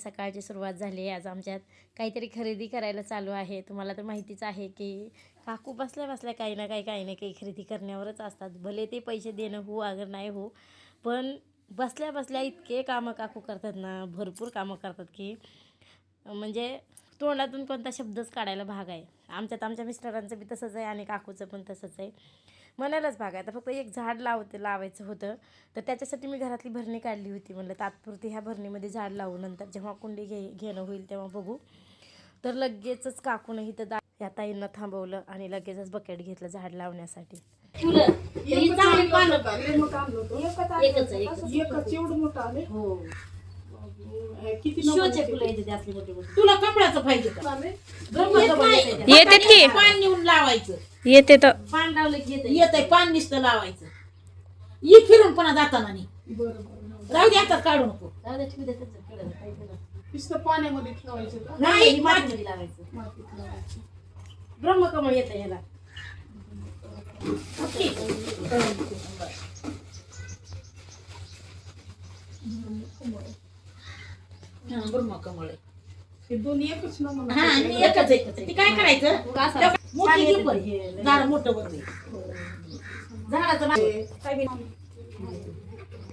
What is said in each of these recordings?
सकाळची सुरुवात झाली आहे. आज आमच्यात काहीतरी खरेदी करायला चालू आहे. तुम्हाला तर माहितीच आहे की काकू बसल्या बसल्या काही ना काही काही ना काही खरेदी करण्यावरच असतात. भले ते पैसे देणं हो अगर नाही हो पण बसल्या बसल्या इतके कामं काकू करतात ना भरपूर कामं करतात की म्हणजे तोंडातून कोणता शब्दच काढायला भाग आहे. आमच्यात आमच्या मिस्टरांचं बी तसंच आहे आणि काकूचं पण तसंच आहे. म्हणायलाच भाग आहे. आता फक्त एक झाड लावते लावायचं होतं. तर त्याच्यासाठी मी घरातली भरणी काढली होती म्हणलं. तात्पुरती ह्या भरणीमध्ये झाड लावू नंतर जेव्हा कुंडी घे घेणं होईल तेव्हा बघू. तर लगेचच काकूनही तर दा या ताईंना थांबवलं आणि लगेचच बकेट घेतलं झाड लावण्यासाठी. एकच आहे, एकच. एकच एवढं मोठं आले हो. किती शिवचे फुलं येते ते असले मोठे मोठे. तुला कपड्याचं पाहिजे का. येतात की? पान नेऊन लावायचं. येते तर. पान लावलं की येते. येत आहे पान नुसतं लावायचं. ये फिरून पुन्हा जाताना नाही राहू दे आता काढू नको. जाऊ दे, ठेवू दे त्याचं पुढं, काही नाही. नुसतं पाण्यामध्ये ठेवायचं का? नाही नाही माती- मातीमध्ये लावायचं. मातीत लावायचं. ब्रह्मकमळ येतं ह्याला. हा, ब्रह्मकमळ आहे. हे दोन्ही एकच नमुना हा आणि एकच आहे. ती काय करायचं? का असं? त्या मोठी छान घे येते पण. ते. झाड मोठं बरं झाडाचं नाव काय बी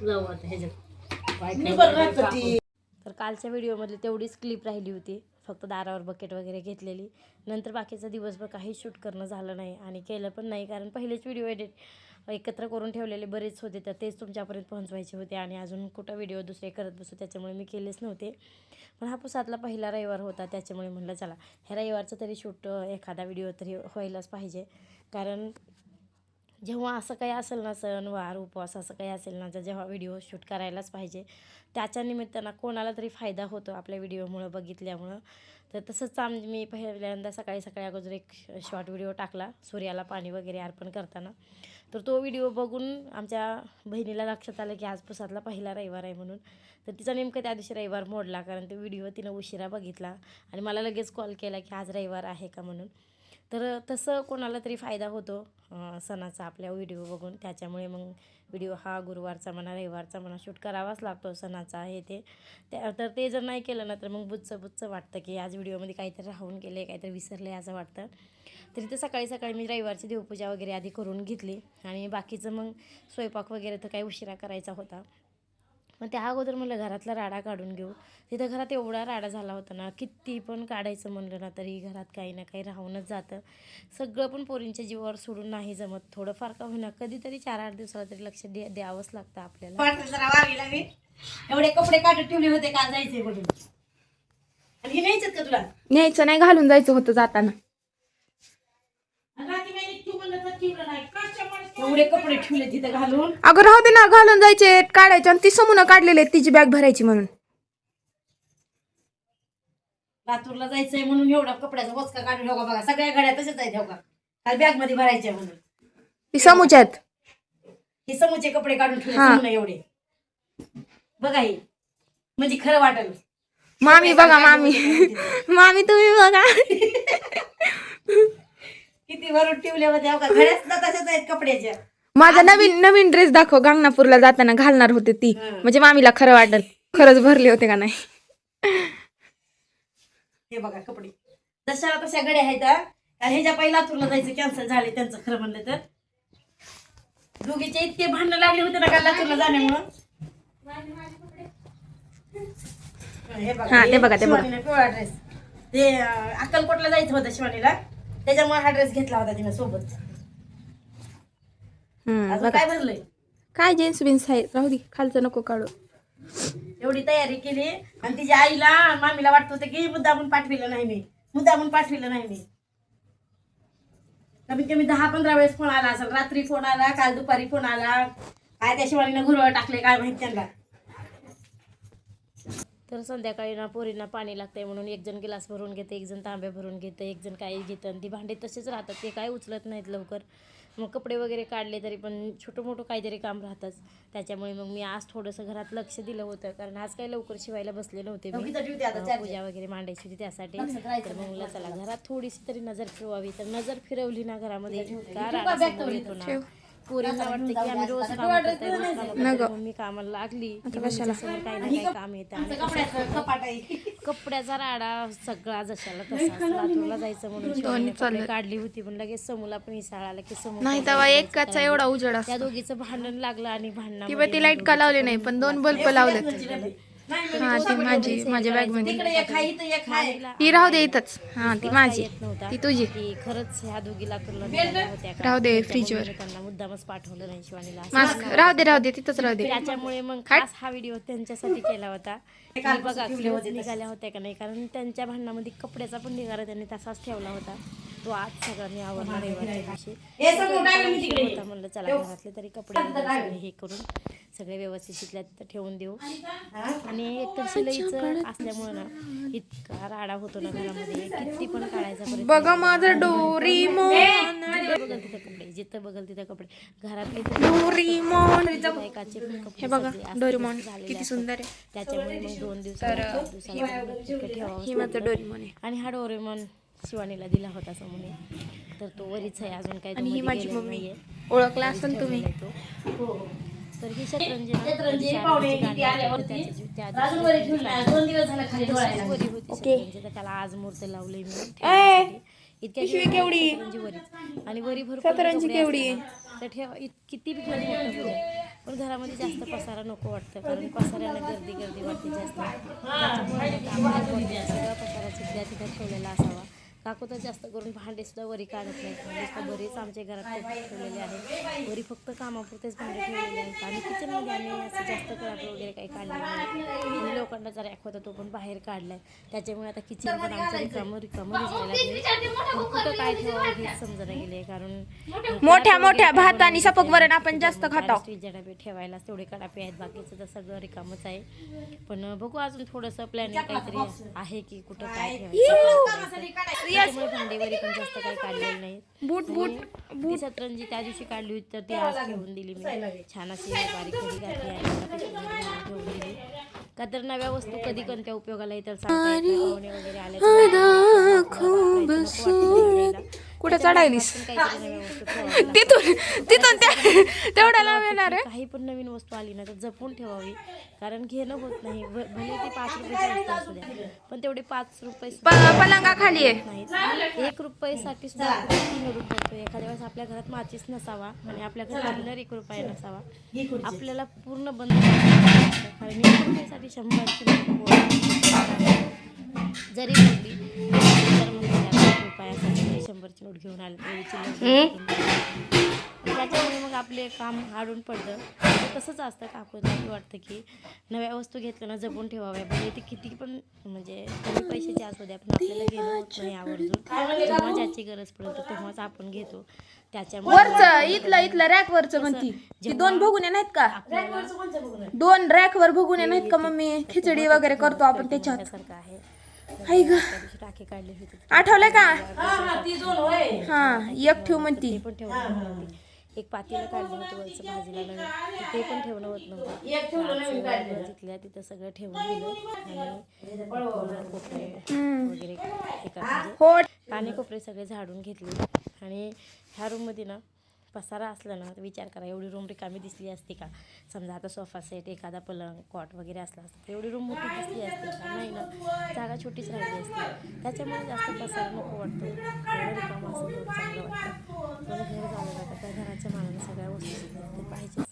लावू आता ह्याच्यात निबर राहतं ती. तर कालच्या व्हिडिओमधली तेवढीच क्लिप राहिली होती. फक्त दारावर बकेट वगैरे घेतलेली. नंतर बाकीचा दिवसभर काही शूट करणं झालं नाही आणि केलं पण नाही. कारण पहिलेच व्हिडिओ एडिट एकत्र करून ठेवलेले बरेच होते तर तेच तुमच्यापर्यंत पोहोचवायचे होते आणि अजून कुठं व्हिडिओ दुसरे करत बसू त्याच्यामुळे मी केलेच नव्हते. पण हा पुसातला पहिला रविवार होता त्याच्यामुळे म्हणलं चला ह्या रविवारचं तरी शूट एखादा व्हिडिओ तरी व्हायलाच पाहिजे. कारण जेव्हा असं काही असेल ना सणवार उपवास असं काही असेल ना तर जेव्हा व्हिडिओ शूट करायलाच पाहिजे त्याच्या निमित्तानं कोणाला तरी फायदा होतो आपल्या व्हिडिओमुळं बघितल्यामुळं. तर तसंच आम मी पहिल्यांदा सकाळी सकाळी अगोदर एक शॉर्ट व्हिडिओ टाकला सूर्याला पाणी वगैरे अर्पण करताना. तर तो व्हिडिओ बघून आमच्या बहिणीला लक्षात आलं की आज पुसातला पहिला रविवार आहे म्हणून. तर तिचा नेमकं त्या दिवशी रविवार मोडला कारण तो व्हिडिओ तिनं उशिरा बघितला. आणि मला लगेच कॉल केला की आज रविवार आहे का म्हणून. तर तसं कोणाला तरी फायदा होतो सणाचा आपल्या व्हिडिओ बघून. त्याच्यामुळे मग व्हिडिओ हा गुरुवारचा म्हणा रविवारचा म्हणा शूट करावाच लागतो सणाचा हे ते. त्या तर ते जर नाही केलं ना तर मग बुच्चं बुच्चं वाटतं की आज व्हिडिओमध्ये काहीतरी राहून गेले काहीतरी विसरले असं वाटतं. तरी तर सकाळी सकाळी मी रविवारची देवपूजा वगैरे आधी करून घेतली. आणि बाकीचं मग स्वयंपाक वगैरे तर काही उशिरा करायचा होता. मग त्या अगोदर म्हणलं घरातला राडा काढून घेऊ. तिथं घरात एवढा राडा झाला होता ना किती पण काढायचं म्हणलं ना तरी घरात काही ना काही राहूनच जातं. सगळं पण पोरींच्या जीवावर सोडून नाही जमत. थोडंफार का होईना कधीतरी चार आठ दिवसाला तरी लक्ष द्या द्यावंच लागतं आपल्याला. एवढे कपडे काढून ठेवले होते काल जायचे म्हणून. आणि हे न्यायचेत का तुला? न्यायचं नाही घालून जायचं होतं जाताना आणि रात्री मी तू म्हणलं तर ठेवलं नाही कशामुळे एवढे कपडे ठेवले तिथं घालून. अगं राहू दे ना घालून जायचे काढायचे आणि ती समून काढलेले तिची बॅग भरायची म्हणून. लातूरला जायचंय म्हणून एवढा कपड्याचा वचका काढून ठेवा बघा सगळ्या गाड्या तशाच आहेत ठेवा काल बॅगमध्ये भरायच्या म्हणून. ती समूच्या आहेत. हे समोरचे कपडे काढून ठेवले हा. एवढे. बघा हे. म्हणजे खरं वाटल. मामी बघा मामी. मामी तुम्ही बघा. किती भरून ठेवले हो का? घड्या सुद्धा तशाच आहेत कपड्याच्या माझा नवीन नवीन ड्रेस दाखव गांगणापूरला जाताना घालणार होते ती. म्हणजे मामीला खरं वाटल. खरंच भरले होते का नाही? हे बघा कपडे. जशाला तशा गड्या आहेत हा. आणि ह्याच्या पहिला लातूरला जायचं कॅन्सल झाले त्यांचं खरं म्हणलं तर. दोघीचे इतके भांडणं लागले होते ना का लातूरला जाण्यामुळं. हे हा, ते बघा, ते बघा. पिवळा ड्रेस ते अं, अक्कलकोटला जायचं होतं शिवानीला. त्याच्यामुळे हा ड्रेस घेतला होता तिने सोबत. अजून बघा. काय भरलंय? काय जीन्स बिन्स आहे राहू दे खालचं नको काढू. एवढी तयारी केली आणि तिच्या आईला आणि मामीला वाटत होतं की मुद्दामून पाठविलं नाही मी. मुद्दामून पाठविलं नाही मी. कमीत कमी दहा पंधरा वेळेस फोन आला असेल. रात्री फोन आला काल दुपारी फोन आला. काय त्या शिवानीनं गुरळ टाकले काय माहीत त्यांना. तर संध्याकाळी ना पोरींना पाणी लागतंय म्हणून एक जण गिलास भरून घेते एक जण तांबे भरून घेतं एक जण काही घेतं. आणि ती भांडे तसेच राहतात ते काय उचलत नाहीत लवकर. मग कपडे वगैरे काढले तरी पण छोटं मोठं काहीतरी काम राहतंच. त्याच्यामुळे मग मी आज थोडंसं घरात लक्ष दिलं होतं कारण आज काही लवकर शिवायला बसले नव्हते मी. पूजा वगैरे मांडायची होती त्यासाठी. तर मग चला घरात थोडीशी तरी नजर फिरवावी. तर नजर फिरवली ना घरामध्ये. इतका येतो ना. पोरींना वाटतं की आम्ही रोज काम करतोय रोज कामं करतोय. मम्मी कामाला लागली. की मम्मीच्यासमोर काही ना काही काम येतं आणि कपड्याचं राडा सगळा जशाला तसा जायचं म्हणून शिवानीने कपडे काढली होती पण लगेच समूला पण इसाळ आला की समोर नाही तेव्हा एकाचा एवढा उजेड असतो. त्या दोघीचं भांडण लागलं आणि भांडणा ती ती लाइट का लावली नाही पण दोन बल्ब लावलेत. हा ती माझी माझ्या बॅगमध्ये. तिकडे एक आहे इथं एक आहे. ही राहू दे इथंच. हा ती माझी. येत नव्हता. ती तुझी. खरंच ह्या दोघी लातूरला निघाल्या होत्या का? राहू दे मम्मीने त्यांना मुद्दामच पाठवलं नाही शिवानीला. मास्क राहू दे राहू दे तिथंच राहू दे. त्याच्यामुळे मग खास हा व्हिडिओ त्यांच्यासाठी केला होता. बघा निघाल्या होत्या का नाही? कारण त्यांच्या भांडणामध्ये कपड्याचा पण निघाला त्यांनी तसाच ठेवला होता. तो आज सगळ्यांनी आवडला रविवारच्या दिवशी हे तिकडे? होता म्हणलं चला घरातले तरी कपडे हे करून सगळे व्यवस्थित तिथल्या तिथं ठेवून देऊ. आणि एकतर शिलाईचं असल्यामुळे ना इतका राडा होतो ना घरामध्ये. किती पण काढायचा बघा माझं जिथं बघल तिथं कपडे जिथं बघल तिथं कपडे. घरातले हे किती. सुंदर आहे. त्याच्यामुळे मग दोन माझं डोरीमोन. आणि हा डोरेमॉन शिवानीला दिला होता समोने तर तो वरीच आहे अजून काही ही माझी मम्मी. ओळखला असेल तुम्ही. तर ही शतरंजी त्याला आज मुहूर्त लावले मी. इतक्या केवढी? आणि वरी भरपूर केवढी तर ठेवा इत- किती बी. पण घरामध्ये जास्त पसारा नको वाटतं कारण पसाऱ्याला गर्दी गर्दी वाटते जास्त पसारा तिथल्या तिथं ठेवलेला असावा काकू तर जास्त करून भांडे सुद्धा वरी काढत नाहीत. भांडे सुद्धा बरेच आमच्या घरात खूप ठेवलेले आहेत. वरी फक्त कामापुरतेच भांडे ठेवलेले आहेत. आणि किचनमध्ये आम्ही असं जास्त कडाप वगैरे काही काढले नाही. आणि लोखंडाचा रॅक होता तो पण बाहेर काढलाय. त्याच्यामुळे आता किचन पण आमचं रिकामं रिकामं दिसायला कुठं काय ठेवावं हेच समजणं गेले कारण मोठ्या मोठ्या भात आणि सपक वरण आपण जास्त खातो. डबे ठेवायला तेवढे कडापे आहेत. बाकीचं तर सगळं रिकामच आहे. पण बघू अजून थोडंसं प्लॅनिंग काहीतरी आहे की कुठं काय ठेवायचं. त्याच्यामुळे भांडेवरी पण जास्त काही काढलेलं नाही बूट बूट ती सतरंजी त्या दिवशी काढली होती तर ती आज ठेवून दिली मी. छान अशी बारीक खडी घातली घालून ठेवून दिली का तर नव्या वस्तू कधी कोणत्या उपयोगाला येतात वगैरे आले तर खूप. कुठे चढायलीस. तिथून तिथून त्या तेवढा लांब येणार आहे? काही पण नवीन वस्तू आली ना तर जपून ठेवावी. कारण घेणं होत नाही. भले ती पाच रुपयाची वस्तू असू द्या पण तेवढे पाच रुपये पलंगा खाली आहे. एक रुपयासाठी सुद्धा आपण तीन रुपये एखाद्या वेळेस आपल्या घरात माचीस नसावा आणि आपल्या घरात एक रुपया नसावा. आपल्याला पूर्ण बंद. कारण एक रुपयासाठी शंभरची नोट घेऊन आले त्याच्यामुळे मग आपले काम आडून पडतं. तसंच असतं काकूला वाटतं की नव्या वस्तू घेतल्या ना जपून ठेवाव्या. भले ते किती पण म्हणजे कमी पैशाची असू द्या पण आपल्याला घेणं होत नाही आवर्जून जेव्हा ज्याची गरज पडेल तर तेव्हाच आपण घेतो. त्याच्यामुळे वरच इथलं इथलं रॅक वरच म्हणती. ती दोन भगुने नाहीत का? दोन रॅक वर भगुने नाहीत का मम्मी? खिचडी वगैरे करतो आपण त्याच्यात. सारखं आहे. हाय ग. टाकी काढली होती आठवलंय का हा एक ठेव म्हणती. ते पण नव्हती एक पातेलं काढलं होतं वरचं भाजीला नवीन. ते पण ठेवणं होत नव्हतं. एक ठेवलं नवीन काढलं तिथल्या तिथं सगळं ठेवून दिलं. आणि कोपरे. वगैरे हो काने कोपरे सगळे झाडून घेतले. आणि ह्या रूममध्ये ना पसारा असला ना तर विचार करा एवढी रूम रिकामी दिसली असती का? समजा आता सोफा सेट एखादा पलंग कॉट वगैरे असला असता एवढी रूम मोठी दिसली असती का? नाही ना. जागा छोटीच राहिली असते. त्याच्यामुळे जास्त पसारा नको वाटतो. एवढं रिकामं असं चांगलं वाटतं. घर झालं त्या घराच्या मानाने सगळ्या वस्तू पाहिजेच.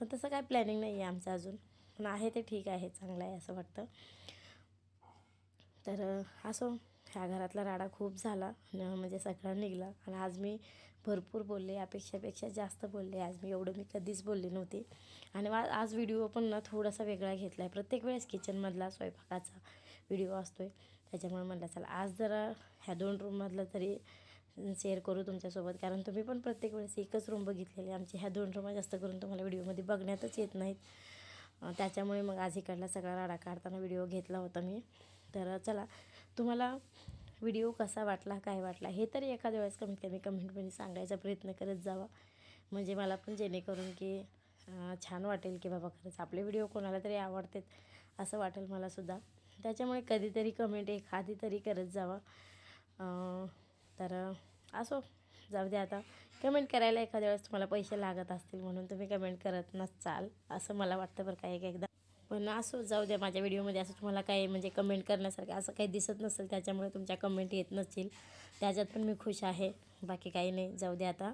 पण तसं काय प्लॅनिंग नाही आहे आमचं अजून. पण आहे ते ठीक आहे चांगलं आहे असं वाटतं. तर असं असो ह्या घरातला राडा खूप झाला न म्हणजे सगळा निघाला. आणि आज मी भरपूर बोलले अपेक्षापेक्षा जास्त बोलले. आज मी एवढं मी कधीच बोलले नव्हते. आणि वा- आज व्हिडिओ पण ना थोडासा वेगळा घेतला आहे प्रत्येक वेळेस किचनमधला स्वयंपाकाचा व्हिडिओ असतो आहे त्याच्यामुळे म्हटलं चला आज जरा ह्या दोन रूममधलं तरी शेअर करू तुमच्यासोबत. कारण तुम्ही पण प्रत्येक वेळेस एकच रूम बघितलेली. आमची ह्या दोन रूम जास्त करून तुम्हाला व्हिडिओमध्ये बघण्यातच येत नाहीत. त्याच्यामुळे मग आज इकडला सगळा राडा काढताना व्हिडिओ घेतला होता मी. तर चला तुम्हाला व्हिडिओ कसा वाटला काय वाटला हे तरी एखाद्या वेळेस कमीत कमी कमेंटमध्ये सांगायचा प्रयत्न करत जावा. म्हणजे मला पण जेणेकरून की छान वाटेल की बाबा खरंच आपले व्हिडिओ कोणाला तरी आवडतात असं वाटेल मलासुद्धा त्याच्यामुळे कधीतरी कमेंट एखादी तरी करत जावा. तर असो जाऊ दे आता. कमेंट करायला एखाद्या वेळेस तुम्हाला पैसे लागत असतील म्हणून तुम्ही कमेंट करत नसाल असं मला वाटतं बरं का एक एकदा पण असो जाऊ द्या माझ्या व्हिडिओमध्ये असं तुम्हाला काही म्हणजे कमेंट करण्यासारखं असं काही दिसत नसेल त्याच्यामुळे तुमच्या कमेंट येत नसतील. त्याच्यात पण मी खुश आहे. बाकी काही नाही जाऊ दे आता.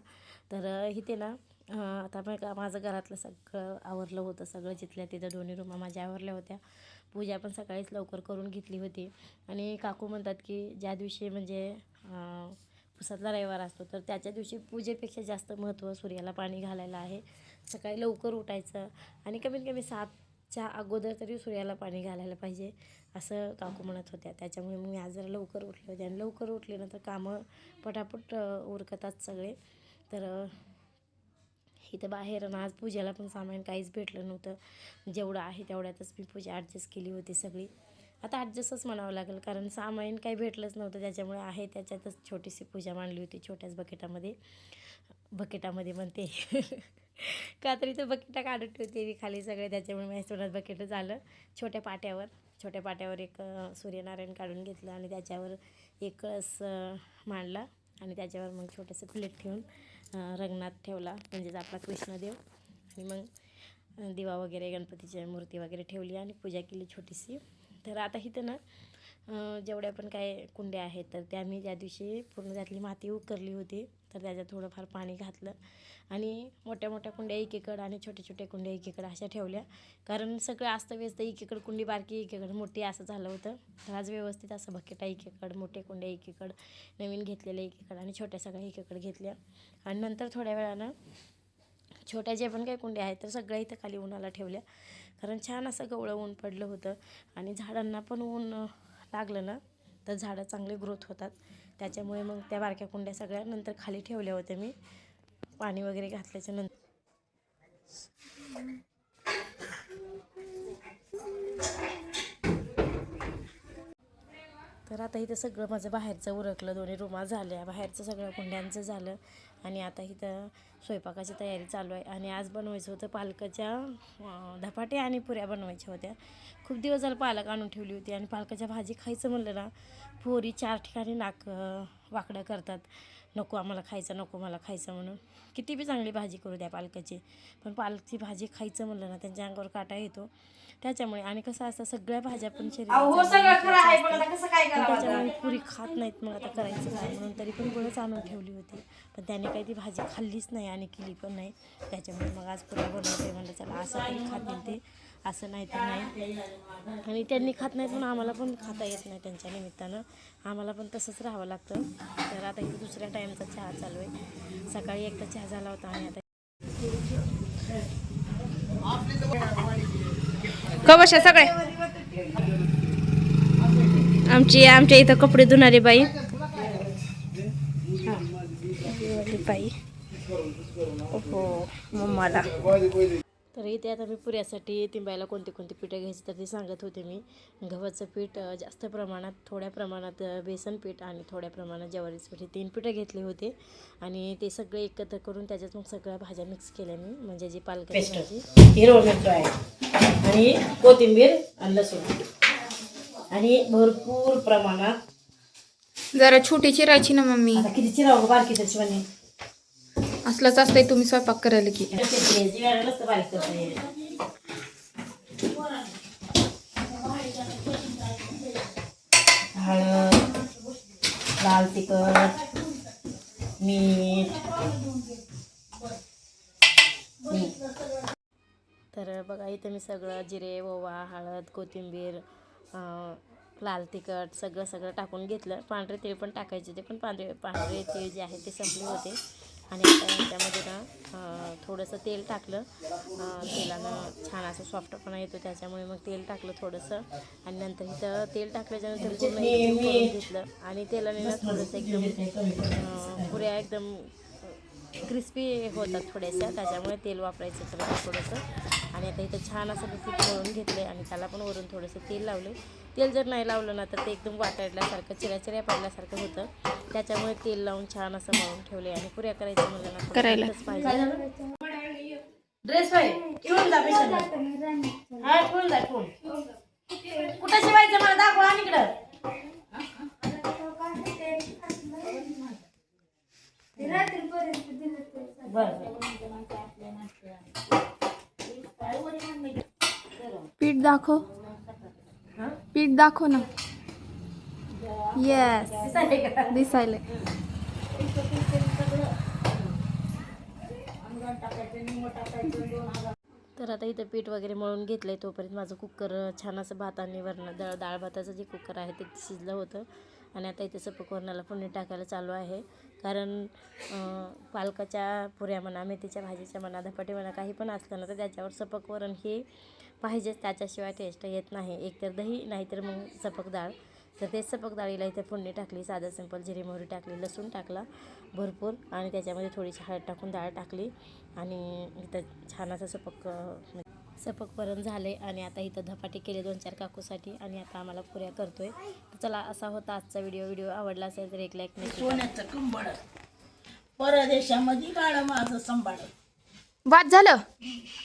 तर इथे ना आता मग माझं घरातलं सगळं आवरलं होतं सगळं जिथल्या तिथं दोन्ही रूमा माझ्या आवरल्या होत्या. पूजा पण सकाळीच लवकर करून घेतली होती. आणि काकू म्हणतात की ज्या दिवशी म्हणजे पुसातला रविवार असतो तर त्याच्या दिवशी पूजेपेक्षा जास्त महत्त्व सूर्याला पाणी घालायला आहे. सकाळी लवकर उठायचं आणि कमीत कमी सात च्या अगोदर तरी सूर्याला पाणी घालायला पाहिजे असं काकू म्हणत होत्या. त्याच्यामुळे मी आज जरा लवकर उठले होते. आणि लवकर उठले ना तर कामं पटापट उरकतात सगळे. तर इथं बाहेर आणि आज पूजेला पण सामान काहीच भेटलं नव्हतं. जेवढं आहे तेवढ्यातच मी पूजा ॲडजस्ट केली होती सगळी. आता ॲडजस्टच म्हणावं लागेल कारण सामान काही भेटलंच नव्हतं. त्याच्यामुळे आहे त्याच्यातच छोटीशी पूजा मांडली होती छोट्याच बकेटामध्ये. बकेटामध्ये म्हणते. कात्रीचं तर इथं बकेटा ठेवते मी खाली सगळे त्याच्यामुळे माझ्या तोंडात बकेटच आलं छोट्या पाट्यावर छोट्या पाट्यावर एक सूर्यनारायण काढून घेतलं आणि त्याच्यावर एक कळस मांडला आणि त्याच्यावर मग छोटंसं प्लेट ठेवून रंगनाथ ठेवला म्हणजेच आपला कृष्णदेव. आणि मग दिवा वगैरे गणपतीच्या मूर्ती वगैरे ठेवली आणि पूजा केली छोटीशी. तर आता इथं ना जेवढ्या पण काय कुंड्या आहेत तर त्या मी ज्या दिवशी पूर्ण त्यातली माती उकरली होती तर त्याच्यात थोडंफार पाणी घातलं. आणि मोठ्या मोठ्या कुंड्या एकीकडं आणि छोट्या छोट्या कुंड्या एकीकडं अशा ठेवल्या. कारण सगळं अस्तव्यस्त एकीकडं कुंडी बारकी एकीकडं मोठी असं झालं होतं. तर आज व्यवस्थित असं बकेटा एकीकडं मोठे कुंड्या एकीकडं नवीन घेतलेल्या एकीकडं आणि छोट्या सगळ्या एकीकडं घेतल्या. आणि नंतर थोड्या वेळानं छोट्या जे पण काही कुंड्या आहेत तर सगळ्या इथं खाली उन्हाला ठेवल्या. कारण छान असं गवळं ऊन पडलं होतं आणि झाडांना पण ऊन लागलं ना तर झाडं चांगले ग्रोथ होतात. त्याच्यामुळे मग त्या बारक्या कुंड्या सगळ्या नंतर खाली ठेवल्या होत्या मी. पाणी वगैरे घातल्याच्या नंतर. तर आता इथं सगळं माझं बाहेरचं उरकलं दोन्ही रुमा झाल्या बाहेरचं सगळं कुंड्यांचं झालं. आणि आता इथं स्वयंपाकाची तयारी चालू आहे. आणि आज बनवायचं होतं पालकाच्या धपाट्या आणि पुऱ्या बनवायच्या होत्या. खूप दिवस झालं पालक आणून ठेवली होती आणि पालकाच्या भाजी खायचं म्हणलं ना पोरी चार ठिकाणी नाक वाकडं करतात. नको आम्हाला खायचं नको मला खायचं म्हणून. किती बी चांगली भाजी करू द्या पालकाची. पण पालकची भाजी खायचं म्हणलं ना त्यांच्या अंगावर काटा येतो. त्याच्यामुळे आणि कसं असतं सगळ्या भाज्या पण अहो हो त्याच्यामुळे? पुरी खात नाहीत मग आता करायचं काय? म्हणून तरी पण बरंच आणून ठेवली होती. पण त्याने काही ती भाजी खाल्लीच नाही आणि केली पण नाही. त्याच्यामुळे मग आज पुऱ्या बनवते म्हणलं चला असं तरी खातील ते. असं नाही तर नाही. आणि त्यांनी खात नाहीत म्हणून आम्हाला पण खाता येत नाही त्यांच्या निमित्तानं. आम्हाला पण तसंच राहावं लागतं. तर आता इथे दुसऱ्या टाईमचा चहा चालू आहे. सकाळी एकदा चहा झाला होता आणि आता कवशा सगळे. आमची आमच्या इथं कपडे धुणारी बाई. बाई. हो मम्माला. तर इथे आता मी पुऱ्यासाठी तिंबायला कोणते कोणते पिठं घ्यायचे तर ते सांगत होते मी. गव्हाचं पीठ जास्त प्रमाणात थोड्या प्रमाणात बेसन पीठ आणि थोड्या प्रमाणात ज्वारीचं पीठ हे तीन पिठं घेतले होते. आणि ते सगळे एकत्र करून त्याच्यात मग सगळ्या भाज्या मिक्स केल्या मी. म्हणजे जी पालकाची पेस्ट भाजी हिरवा मिरची आहे आणि कोथिंबीर आणि लसूण. आणि भरपूर प्रमाणात जरा छोटी चिरायची ना मम्मी. आता किती चिराव बारकी त्याची म्हणे. असलंच असतंय तुम्ही स्वयंपाक करायला की. बारीक. हळद लाल तिखट मीठ. तर बघा इथं मी सगळं जिरे ओवा हळद कोथिंबीर लाल तिखट सगळं सगळं टाकून घेतलं. पांढरे तीळ पण टाकायचे होते पण पांढरे पांढरे तीळ जे आहे ते संपले होते. आणि त्याच्यामध्ये त्यामध्ये ना थोडंसं तेल टाकलं. तेलानं छान असं सॉफ्टपणा येतो त्याच्यामुळे मग तेल टाकलं थोडंसं. आणि नंतर इथं तेल टाकल्याच्यानंतर पूर्ण करून घेतलं. आणि तेलाने ना थोडंसं एकदम पुऱ्या एकदम क्रिस्पी होतात थोड्याशा. त्याच्यामुळे तेल वापरायचं थोडंसं. आणि आता इथं छान असं मी पीठ मळून घेतले आणि त्याला पण वरून थोडंसं तेल लावले तेल जर नाही लावलं ना तर ते एकदम वाटायल्यासारखं चिऱ्या चिऱ्या पडल्यासारखं होतं. त्याच्यामुळे तेल लावून छान असं मळून ठेवले आणि पुऱ्या करायचं म्हणलं ना थोडं करायला. घट्टच पाहिजे. ड्रेस पाहिजे ठेवून जा पेशंट हा ठेवून जा ठेवून. कुठं शिवायचं मला दाखवा आणि इकडं पीठ दाखव. पीठ दाखव ना. येस दिसायले तर आता इथं पीठ वगैरे मळून घेतलं आहे तोपर्यंत माझं कुकर छान असं भाताने वरण डाळ डाळ भाताचं जे कुकर आहे ते शिजलं होतं. आणि आता इथे सपक वरणाला फोडणी टाकायला चालू आहे. कारण पालकाच्या पुऱ्या म्हणा मेथीच्या भाजीच्या म्हणा धपाटे म्हणा काही पण असलं ना तर त्याच्यावर सपकवरण हे पाहिजेच त्याच्याशिवाय टेस्ट येत नाही. एकतर दही नाहीतर मग सपक डाळ. तर ते सपक डाळीला इथे फोडणी टाकली साधं सिंपल जिरी मोहरी टाकली लसूण टाकला भरपूर आणि त्याच्यामध्ये थोडीशी हळद टाकून डाळ टाकली आणि इथं छान असं सपक अं, सपक वरण झाले आणि आता इथं धपाटे केले दोन चार काकूसाठी आणि आता आम्हाला पुऱ्या करतोय. तर चला असा होता आजचा व्हिडिओ व्हिडिओ आवडला असेल तर एक लाईक सोन्याचं कंबळ परदेशामध्ये बाळ माझं सांभाळ बाद झालं?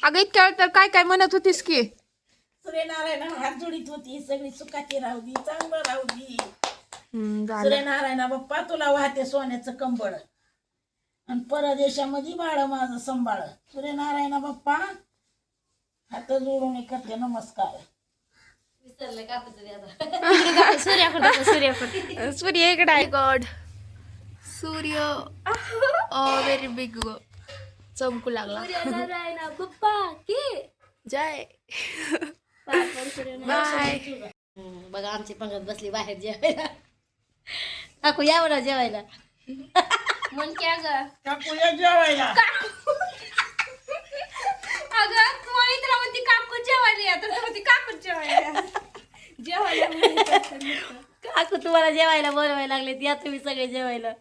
अगं इतक्या वेळ तर काय काय म्हणत होतीस की? सूर्यनारायण हात जोडीत होती. सगळी सुखाची राहू दे चांगलं राहू दे. हम्म, झालं. सूर्यनारायण बाप्पा तुला वाहते सोन्याचं कंबळ. आणि परदेशामध्ये बाळ माझं संभाळ. सूर्यनारायण बाप्पा हात जोडून करते नमस्कार. सूर्याकडे सूर्याकडे सूर्य इकडे गॉड सूर्य व्हेरी बिग चमकू लागला. जय. बाय. बघा आमची पंगत बसली बाहेर जेवायला. काकू या बरं जेवायला. मन क्या ग टाकूया जेवायला. अगं तुम्हाला तुला म्हणते काकू जेवायला या तर म्हणते काकू जेवायला जेवायला काकू तुम्हाला जेवायला बोलवायला लागले या तुम्ही सगळे जेवायला.